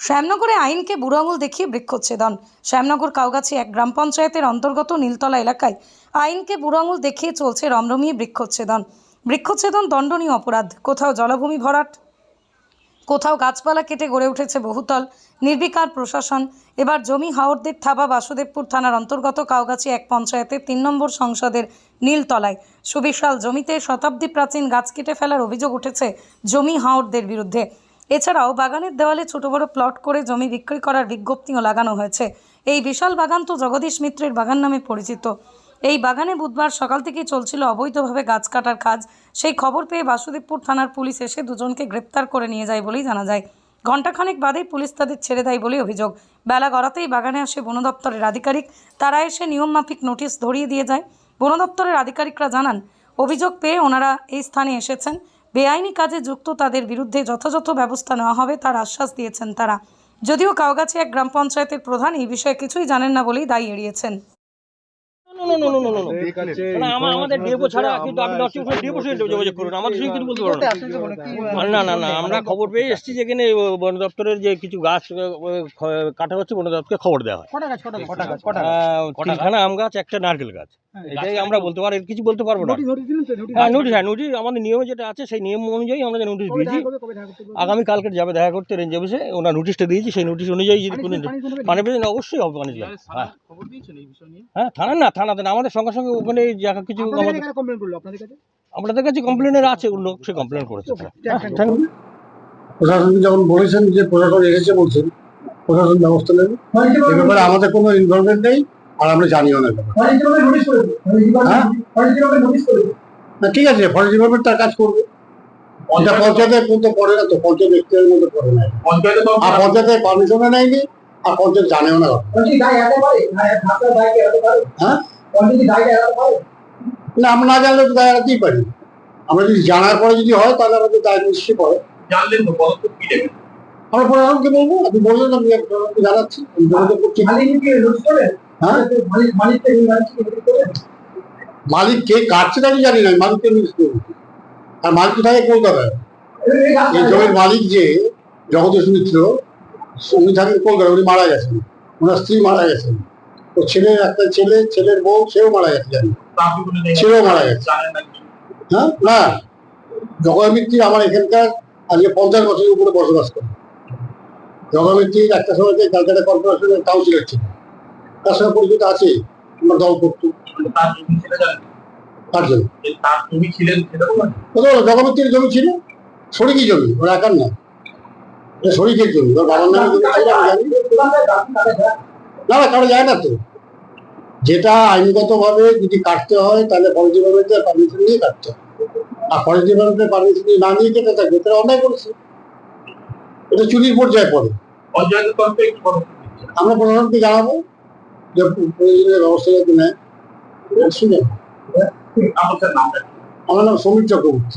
শ্যামনগরে আইনকে বুড়ো আঙুল দেখিয়ে বৃক্ষচ্ছেদন। শ্যামনগর কাউগাছি এক গ্রাম পঞ্চায়েতের অন্তর্গত নীলতলা এলাকায় আইনকে বুড়ো আঙুল দেখিয়ে চলছে রমরমিয়ে বৃক্ষচ্ছেদন। বৃক্ষচ্ছেদন দণ্ডনীয় অপরাধ। কোথাও জলাভূমি ভরাট, কোথাও গাছপালা কেটে গড়ে উঠেছে বহুতল। নির্বিকার প্রশাসন। এবার জমি হাওরদের থাবা বাসুদেবপুর থানার অন্তর্গত কাউগাছি এক পঞ্চায়েতের তিন নম্বর সংসদের নীলতলায় সুবিশাল জমিতে শতাব্দী প্রাচীন গাছ কেটে ফেলার অভিযোগ উঠেছে জমি হাওরদের বিরুদ্ধে। এছাড়াও বাগানের দেওয়ালে ছোট বড় প্লট করে জমি বিক্রি করার বিজ্ঞপ্তিও লাগানো হয়েছে। এই বিশাল বাগান তো জগদীশ মিত্রের বাগান নামে পরিচিত। এই বাগানে বুধবার সকাল থেকেই চলছিল অবৈধভাবে গাছ কাটার কাজ। সেই খবর পেয়ে বাসুদেবপুর থানার পুলিশ এসে দুজনকে গ্রেপ্তার করে নিয়ে যায় বলেই জানা যায়। ঘণ্টাখানেক বাদেই পুলিশ তাদের ছেড়ে দেয় বলে অভিযোগ। বেলা গড়াতেই বাগানে আসে বন দপ্তরের আধিকারিক। তারা এসে নিয়মমাফিক নোটিশ ধরিয়ে দিয়ে যায়। বন দপ্তরের আধিকারিকরা জানান, অভিযোগ পেয়ে ওনারা এই স্থানে এসেছেন। বেআইনি কাজে যুক্ত তাদের বিরুদ্ধে যথাযথ ব্যবস্থা নেওয়া হবে তার আশ্বাস দিয়েছেন তারা। যদিও কাউগাছি এক গ্রাম পঞ্চায়েতের প্রধান এই বিষয়ে কিছুই জানেন না বলেই দায়ী এড়িয়েছেন। আমাদের ডেপো ছাড়া কিন্তু আপনি দশটি উপরে ডেপো সঙ্গে যোগাযোগ করুন। আমাদের সঙ্গে কিন্তু বলতে পারবেন না না না আমরা খবর পেয়ে এসেছি যেখানে বন দপ্তরের যে কিছু গাছ কাটা হচ্ছে বন দপ্তরকে খবর দেওয়া হয়। তিনখানা আম গাছ একটা নারকেল গাছ। এটাই আমরা বলতে পারি কিছু বলতে পারব না। হ্যাঁ নোটিশ হ্যাঁ নোটিশ আমাদের নিয়মে যেটা আছে সেই নিয়ম অনুযায়ী আমরা নোটিশ দিয়েছি? আগামী কালকে যাবে দেখা করতে রেঞ্জ অফিসে ওনার নোটিশটা দিয়েছি সেই নোটিশ অনুযায়ী যদি কোনো শুনবে অবশ্যই হবে হ্যাঁ। হ্যাঁ থানা না থানাতে না আমাদের সঙ্গে সঙ্গে ওখানে যা কিছু আপনাদের আমাদের কমপ্লেন আপনাদের কাছে? কমপ্লেনের আছে লোক সে কমপ্লেন করেছে। যখন বলেছেন যে প্রশাসন এসেছে বলছেন প্রশাসন ব্যবস্থা নেবে। এ ব্যাপারে আমাদের কোনো ইনভলভমেন্ট নেই। আর আমরা জানিও না। হ্যাঁ? না ঠিক আছে ফরেস্ট ডিপার্টমেন্ট তার কাজ করবে। পঞ্চায়েতের মধ্যে পড়ে না তো পঞ্চায়েত এখতিয়ারের মধ্যে পড়ে না। আর পঞ্চায়েতের পারমিশনও নেয়নি আর পঞ্চায়েত জানেও না হ্যাঁ? না আমরা না জানলে তো দায় এড়াতেই পারি। আমরা যদি জানার পরে যদি হয় তাহলে আমাদের দায় নিশ্চয়ই পড়ে। জানলেন তো পদক্ষেপ কি নেবেন আমরা প্রশাসনকে বলব? আপনি বললেন আমি জানাচ্ছি। হ্যাঁ? মালিক কে কাটছে আমি জানি না মালিককে নিউজ করব। আর মালিক থাকে কলকাতায়? এই জমির মালিক যে জগদীশ মিত্র উনি থাকেন কলকাতায় উনি মারা গেছেন। ওনার স্ত্রী মারা গেছেন। তো ছেলের একটা ছেলে ছেলের বউ সেও মারা গেছে জানি। ছেলেও মারা গেছে? হ্যাঁ? না। জগমিত্রী আমার এখানকার আজকে পঞ্চাশ বছরের উপরে বসবাস করে। জগমিত্রীর একটা সময় ক্যালকাটা কর্পোরেশনের কাউন্সিলর ছিল তার সঙ্গে পরিচিত আছে আমার দল করতো তার জমি ছিল জমি? শরিকি জমি ওর একার না। এটা শরিকের জমি ওর বাবার নামে জমি ছিল না না কারও যায় না তো। যেটা আইনগত ভাবে যদি কাটতে হয় তাহলে ফরেস্ট ডিপার্টমেন্টের পারমিশন নিয়ে কাটতে হয়। আর ফরেস্ট ডিপার্টমেন্টের পারমিশন নিয়ে না নিয়ে কেটে থাকবে তারা অন্যায় করেছে। এটা চুরির পর্যায়ে পড়ে। আমরা প্রশাসনকে জানাব। যে প্রয়োজনীয় ব্যবস্থা যাতে নেয় শুনে আমার স্যার নামটা কি? আমার নাম সমীর চক্রবর্তী